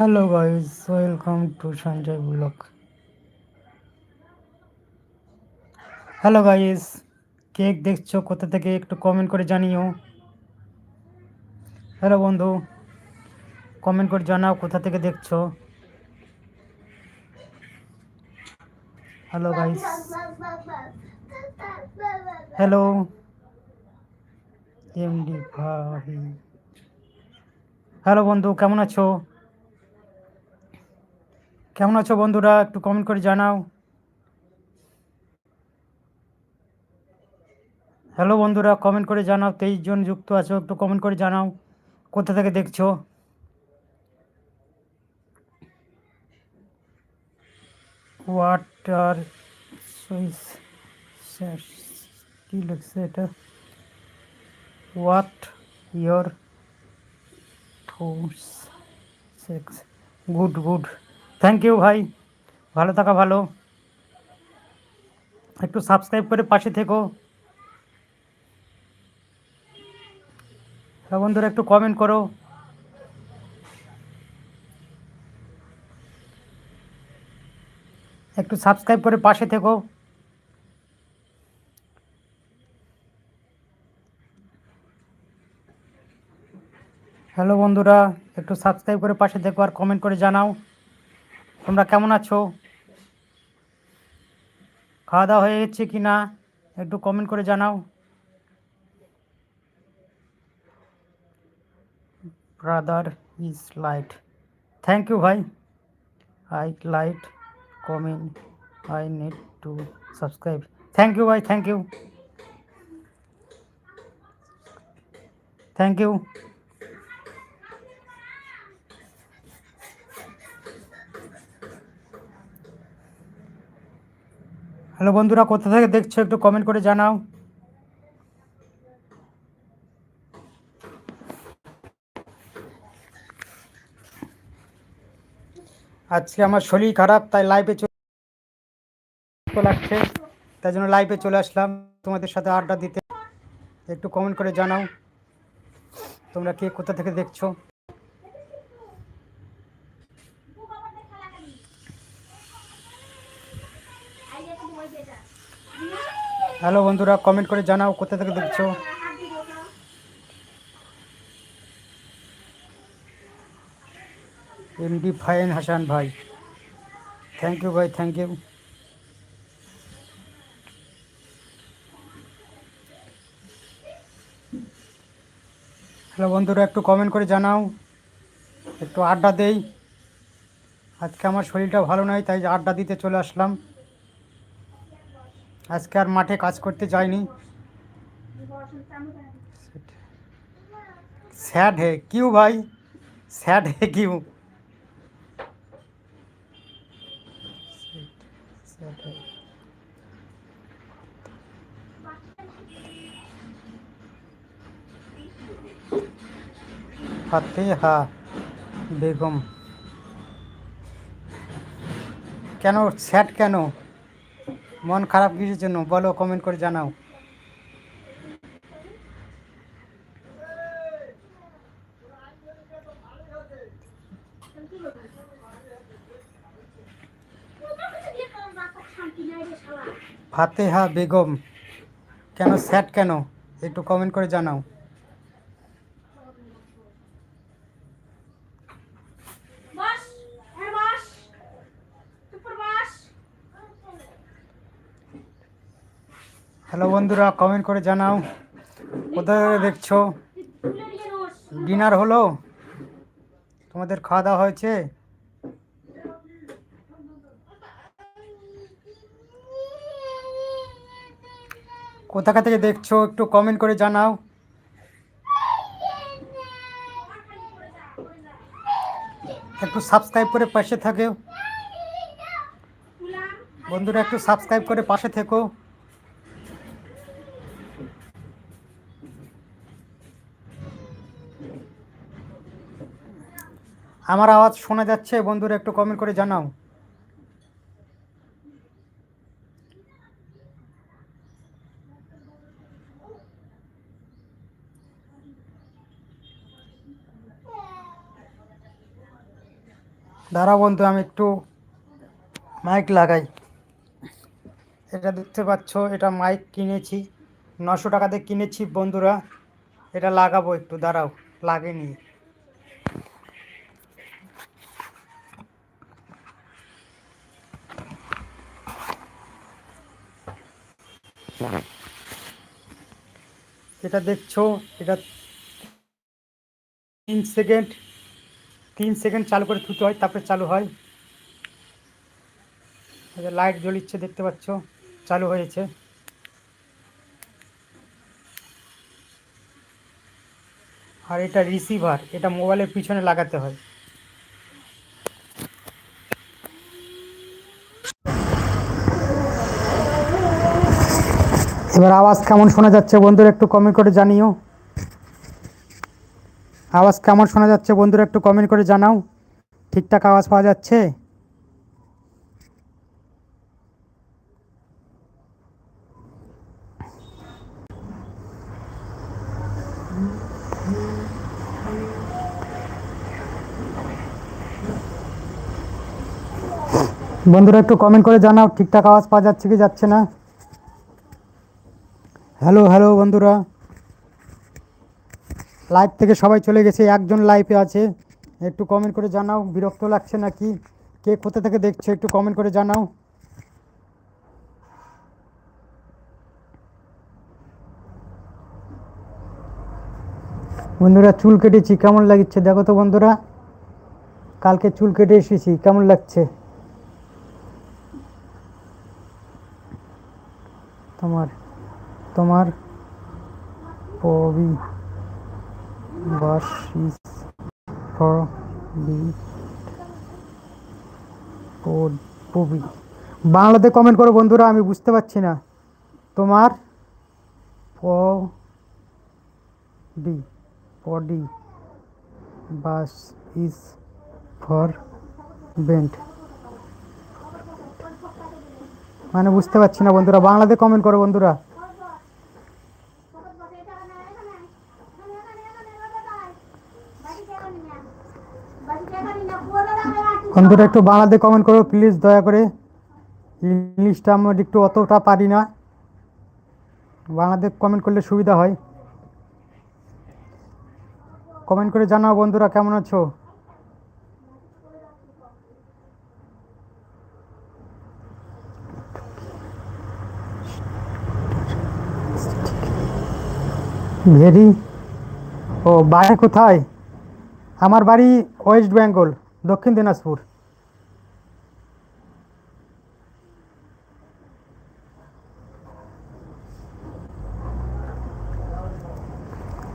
Hello guys welcome to Sanjay blog hello guys cake দেখছ? কোথা থেকে একটু কমেন্ট করে জানিও। হ্যালো বন্ধু। কমেন্ট করে জানাও কোথা থেকে দেখছ। হ্যালো গাইস হ্যালো এমডি ভাই হ্যালো বন্ধু. কেমন আছো? কেমন আছো বন্ধুরা? একটু কমেন্ট করে জানাও। হ্যালো বন্ধুরা কমেন্ট করে জানাও। তেইশ জন যুক্ত আছো, একটু কমেন্ট করে জানাও। কোথা থেকে দেখছ? ওয়াটার সুইস কি লিখছে এটা? What your those sex good good thank you ভাই। ভালো থাকা ভালো। একটু সাবস্ক্রাইব করে পাশে থেকো। হ্যাঁ বন্ধুরা, একটু কমেন্ট করো। একটু সাবস্ক্রাইব করে পাশে থেকো। হ্যালো বন্ধুরা, একটু সাবস্ক্রাইব করে পাশে থেকো আর কমেন্ট করে জানাও। তোমরা কেমন আছো? খাওয়া দাওয়া হয়ে গেছে কি না? একটু কমেন্ট করে জানাও। Brother is light thank you ভাই। I light comment I need to subscribe thank you ভাই thank you thank you hello বন্ধুরা, কোথা থেকে দেখছ একটু কমেন্ট করে জানাও। আজকে আমার শরীর খারাপ, তাই লাইভে চলে লাগছে তাই জন্য লাইভে চলে আসলাম। তোমাদের সাথে আড্ডা দিতে, একটু কমেন্ট করে জানাও। তোমরা কে কোথা থেকে দেখছ? হ্যালো বন্ধুরা কমেন্ট করে জানাও কোথা থেকে দেখছ। এমডি ফাইন হাসান ভাই। থ্যাংক ইউ ভাই থ্যাংক ইউ হ্যালো বন্ধুরা, একটু কমেন্ট করে জানাও। একটু আড্ডা দেই। আজকে আমার শরীরটা ভালো নয় তাই আড্ডা দিতে চলে আসলাম। আজকে আর মাঠে কাজ করতে যাইনি। স্যাড হে কিউ ভাই, স্যাড হে কিউ। ফাতেহা বেগম। কেন, স্যাড কেন? মন খারাপ কিছুর জন্য, বলো কমেন্ট করে জানাও। ফাতেহা বেগম, কেন স্যাড কেন? একটু কমেন্ট করে জানাও। হ্যালো বন্ধুরা কমেন্ট করে জানাও। কোথায় দেখছ? ডিনার হলো? তোমাদের খাওয়া দাওয়া হয়েছে? কোথাকা থেকে দেখছ? একটু কমেন্ট করে জানাও। একটু সাবস্ক্রাইব করে পাশে থাকে বন্ধুরা, একটু সাবস্ক্রাইব করে পাশে থেকো। আমার আওয়াজ শোনা যাচ্ছে, বন্ধুরা একটু কমেন্ট করে জানাও। দাঁড়া বন্ধু, আমি একটু মাইক লাগাই। এটা দেখতে পাচ্ছ, এটা মাইক কিনেছি। নশো টাকাতে কিনেছি বন্ধুরা। এটা লাগাবো একটু, দাঁড়াও লাগেনি এটা দেখছ, এটা তিন সেকেন্ড তিন সেকেন্ড চালু করে থুতে হয়, তারপরে চালু হয়। লাইট জ্বলিচ্ছে, দেখতে পাচ্ছ, চালু হয়েছে। আর এটা রিসিভার, এটা মোবাইলের পিছনে লাগাতে হয়। এবার আওয়াজ কেমন শোনা যাচ্ছে বন্ধুরা একটু কমেন্ট করে জানিও। আওয়াজ কেমন শোনা যাচ্ছে বন্ধুরা একটু কমেন্ট করে জানাও। ঠিকঠাক আওয়াজ পাওয়া যাচ্ছে? বন্ধুরা একটু কমেন্ট করে জানাও, ঠিকঠাক আওয়াজ পাওয়া যাচ্ছে কি যাচ্ছে না? হ্যালো হ্যালো বন্ধুরা। লাইভ থেকে সবাই চলে গেছে, একজন লাইভে আছে। একটু কমেন্ট করে জানাও, বিরক্ত লাগছে নাকি? কে কোথা থেকে দেখছ, একটু কমেন্ট করে জানাও। বন্ধুরা, চুল কেটেছি, কেমন লাগছে? দেখো তো বন্ধুরা, কালকে চুল কেটে এসেছি, কেমন লাগছে? তোমার তোমার পবি বাস ইজ ফর বি পবি। বাংলাতে কমেন্ট করো বন্ধুরা, আমি বুঝতে পারছি না। তোমার প ডি পডি বাস ইজ ফর বেন্ট মানে বুঝতে পারছি না বন্ধুরা, বাংলাতে কমেন্ট করো বন্ধুরা। বন্ধুরা, একটু বাংলাতে কমেন্ট করো প্লিজ দয়া করে। ইংলিশটা আমার একটু অতটা পারি না। বাংলাতে কমেন্ট করলে সুবিধা হয়। কমেন্ট করে জানাও বন্ধুরা, কেমন আছো? ভেরি? ও, বাড়ি কোথায়? আমার বাড়ি ওয়েস্ট বেঙ্গল। দক্ষিণ দিনাজপুর।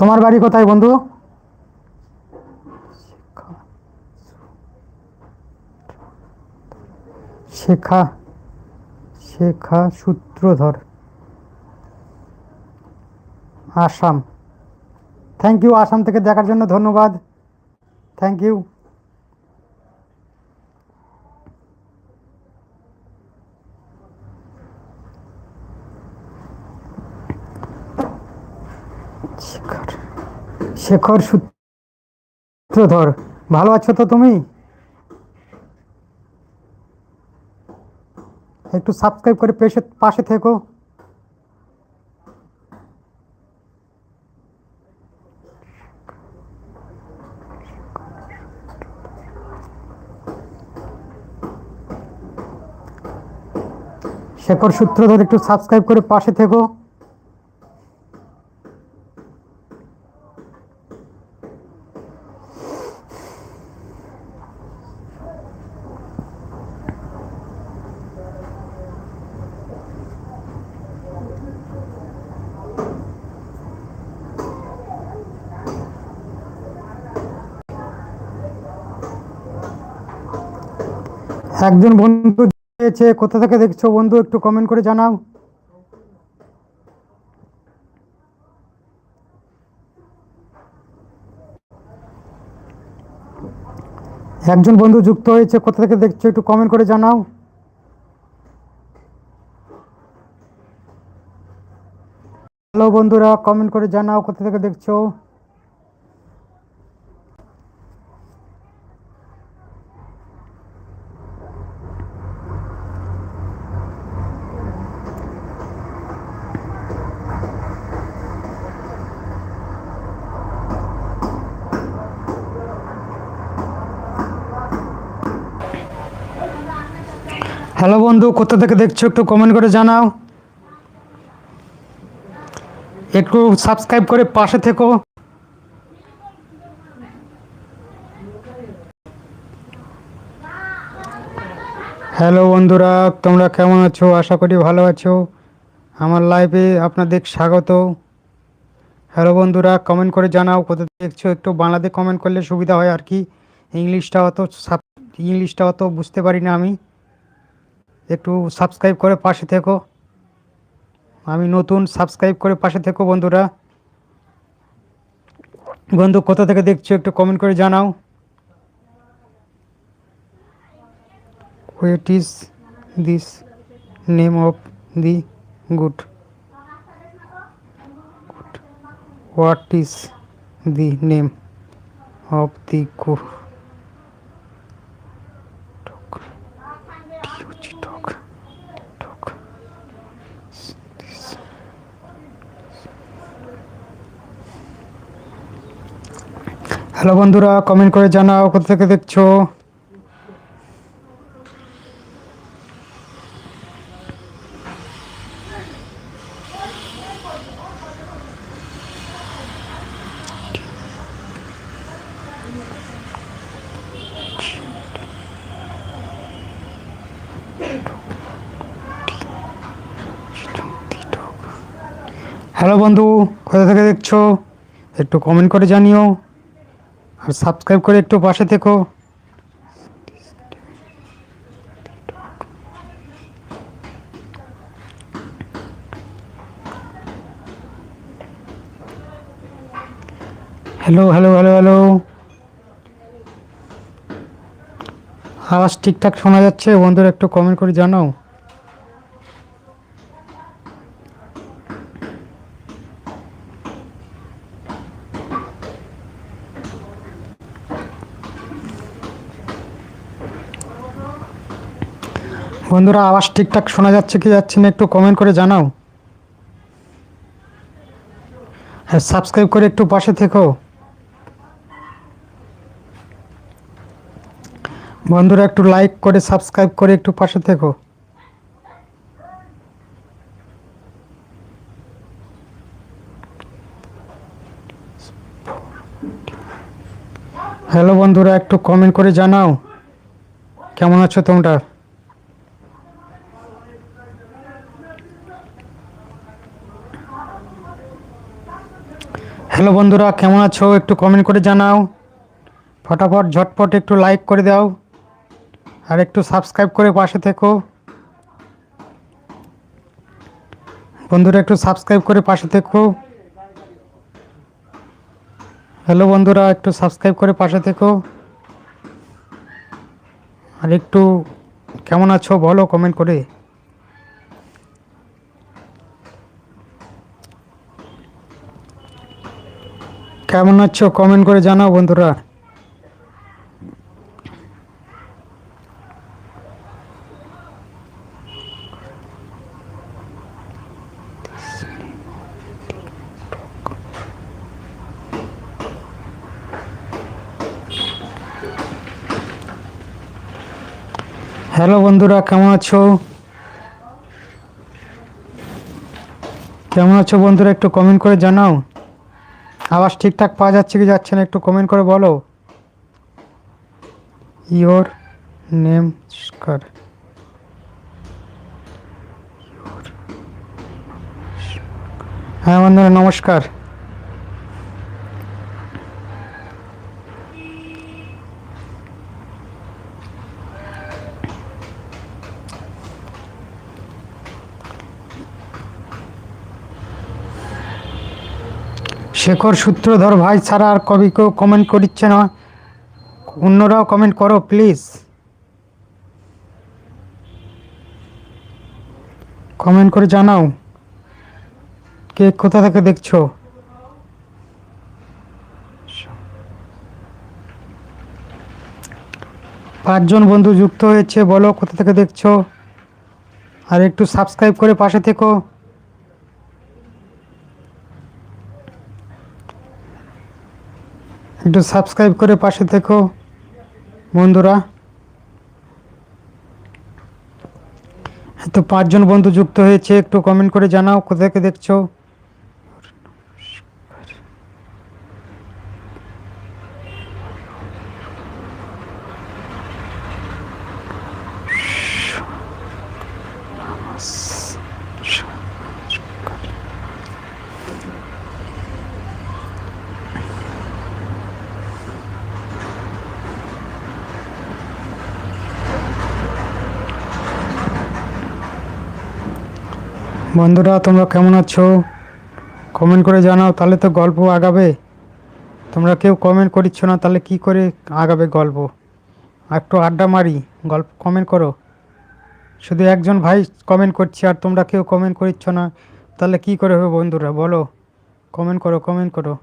তোমার বাড়ি কোথায় বন্ধু? শেখা শেখা সূত্রধর আসাম। থ্যাংক ইউ আসাম থেকে দেখার জন্য ধন্যবাদ। থ্যাংক ইউ শেখর শেখর সূত্রধর, ভালো আছো তো তুমি? একটু সাবস্ক্রাইব করে পেশে পাশে থেকো। শেখর সূত্রধর, একটু সাবস্ক্রাইব করে পাশে থেকো। একজন বন্ধু হয়েছে কোথা থেকে দেখছ বন্ধু? একটু কমেন্ট করে জানাও। একজন বন্ধু যুক্ত হয়েছে, কোথা থেকে দেখছ? একটু কমেন্ট করে জানাও। হ্যালো বন্ধুরা কমেন্ট করে জানাও কোথা থেকে দেখছ? হ্যালো বন্ধু, কোথা থেকে দেখছ একটু কমেন্ট করে জানাও। একটু সাবস্ক্রাইব করে পাশে থেকো। হ্যালো বন্ধুরা, তোমরা কেমন আছো? আশা করি ভালো আছো। আমার লাইভে আপনাদের স্বাগত। হ্যালো বন্ধুরা কমেন্ট করে জানাও কোথা দেখছ। একটু বাংলাতে কমেন্ট করলে সুবিধা হয় আর কি। ইংলিশটা অত ইংলিশটা অত বুঝতে পারি না আমি। একটু সাবস্ক্রাইব করে পাশে থেকো। আমি নতুন সাবস্ক্রাইব করে পাশে থেকো, বন্ধুরা। বন্ধু, কোথা থেকে দেখছ একটু কমেন্ট করে জানাও। What is this name of the good what is the name of the good hello বন্ধুরা কমেন্ট করে জানাও কোথা থেকে দেখছ? হ্যালো বন্ধু, কোথা থেকে দেখছ? একটু কমেন্ট করে জানিও। আর সাবস্ক্রাইব করে একটু পাশে থেকো। হ্যালো হ্যালো হ্যালো হ্যালো আওয়াজ ঠিকঠাক শোনা যাচ্ছে? বন্ধুরা একটু কমেন্ট করে জানাও। বন্ধুরা, আওয়াজ ঠিকঠাক শোনা যাচ্ছে কি যাচ্ছে না একটু কমেন্ট করে জানাও। হ্যাঁ সাবস্ক্রাইব করে একটু পাশে থেকো। বন্ধুরা, একটু লাইক করে সাবস্ক্রাইব করে একটু পাশে থেকো। হ্যালো বন্ধুরা, একটু কমেন্ট করে জানাও। কেমন আছো তোমরা? হ্যালো বন্ধুরা, কেমন আছো? একটু কমেন্ট করে জানাও। ফটাফট, ঝটপট একটু লাইক করে দাও। আর একটু সাবস্ক্রাইব করে পাশে থেকো। বন্ধুরা, একটু সাবস্ক্রাইব করে পাশে থেকো। হ্যালো বন্ধুরা, একটু সাবস্ক্রাইব করে পাশে থেকো। আর একটু কেমন আছো বলো কমেন্ট করে। কেমন আছো? কমেন্ট করে জানাও বন্ধুরা। হ্যালো বন্ধুরা, কেমন আছো? কেমন আছো বন্ধুরা, একটু কমেন্ট করে জানাও। আওয়াজ ঠিকঠাক পাওয়া যাচ্ছে কি যাচ্ছে না একটু কমেন্ট করে বলো। ইয়োর নেম স্কার হ্যাঁ বন্ধুরা, নমস্কার। শেখর সূত্রধর ভাই ছাড়া আর কবি কেউ কমেন্ট করছে না। অন্যরাও কমেন্ট করো প্লিজ কমেন্ট করে জানাও। কে কোথা থেকে দেখছ? পাঁচজন বন্ধু যুক্ত হয়েছে, বলো কোথা থেকে দেখছ? আর একটু সাবস্ক্রাইব করে পাশে থেকো। একটু সাবস্ক্রাইব করে পাশে থেকো, বন্ধুরা। তো পাঁচজন বন্ধু যুক্ত হয়েছে, একটু কমেন্ট করে জানাও কোথা থেকে দেখছ? বন্ধুরা, তোমরা কেমন আছো? কমেন্ট করে জানাও, তাহলে তো গল্প আগাবে। তোমরা কেউ কমেন্ট করিচ্ছ না, তাহলে কি করে আগাবে গল্প? একটু আড্ডা মারি, গল্প কমেন্ট করো। শুধু একজন ভাই কমেন্ট করছে আর তোমরা কেউ কমেন্ট করিচ্ছ না, তাহলে কি করে হবে বন্ধুরা, বলো। কমেন্ট করো কমেন্ট করো।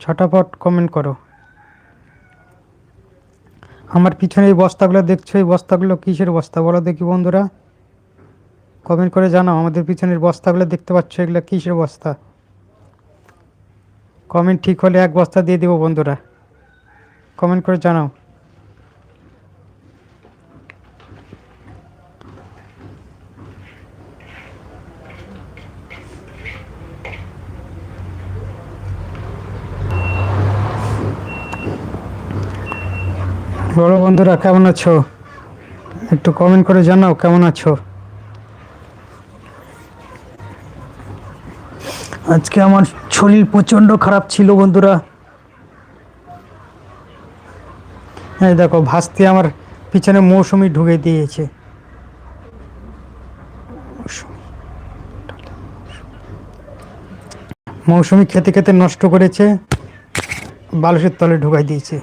ছটাপট কমেন্ট করো। আমার পিছনে এই বস্তাগুলো দেখছ? এই বস্তাগুলো কিসের বস্তা? বলো দেখি বন্ধুরা। কমেন্ট করে জানাও, আমাদের পিছনের বস্তাগুলো দেখতে পাচ্ছ, এগুলো কিসের বস্তা? কমেন্ট ঠিক হলে এক বস্তা দিয়ে দেবো বন্ধুরা। কমেন্ট করে জানাও। বলো বন্ধুরা, কেমন আছো? একটু কমেন্ট করে জানাও, কেমন আছো? আজকে আমার শরীর প্রচণ্ড খারাপ ছিল বন্ধুরা। হ্যাঁ দেখো, ভাসতে আমার পিছনে মৌসুমি ঢুকে দিয়েছে। মৌসুমি খেতে খেতে নষ্ট করেছে বালুসের তলে ঢুকাই দিয়েছে।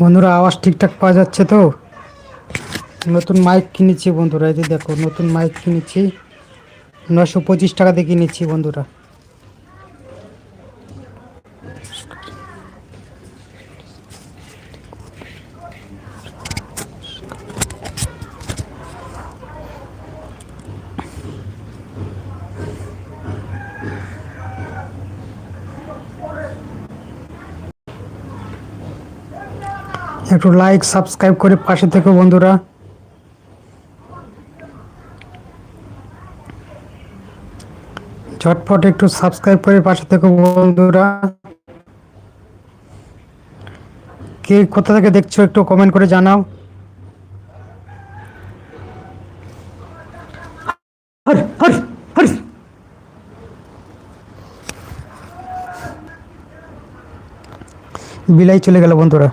বন্ধুরা, আওয়াজ ঠিকঠাক পাওয়া যাচ্ছে তো? নতুন মাইক কিনেছি বন্ধুরা, এই যে দেখো, নতুন মাইক কিনেছি। নশো পঁচিশ টাকা দিয়ে কিনেছি বন্ধুরা। একটু লাইক সাবস্ক্রাইব করে পাশে থেকো বন্ধুরা। ঝটপট একটু সাবস্ক্রাইব করে পাশে থেকো বন্ধুরা। কে কোথা থেকে দেখছ একটু কমেন্ট করে জানাও। বিলাই চলে গেল বন্ধুরা।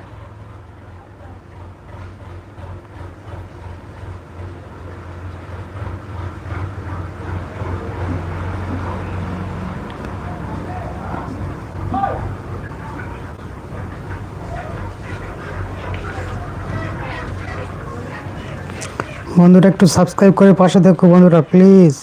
বন্ধুরা একটু সাবস্ক্রাইব করে পাশে দেখো বন্ধুরা প্লিজ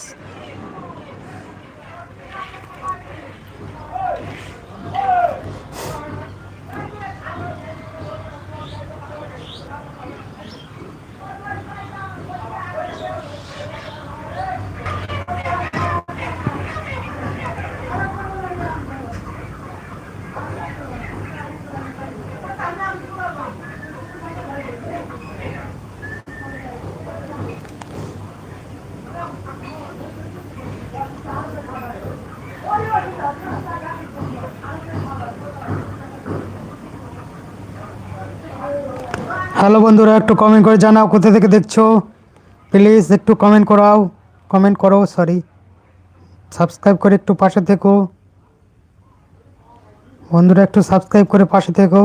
হ্যালো বন্ধুরা, একটু কমেন্ট করে জানাও কোথা থেকে দেখছ। প্লিজ একটু কমেন্ট করাও কমেন্ট করো সরি সাবস্ক্রাইব করে একটু পাশে থেকো। বন্ধুরা, একটু সাবস্ক্রাইব করে পাশে থেকো।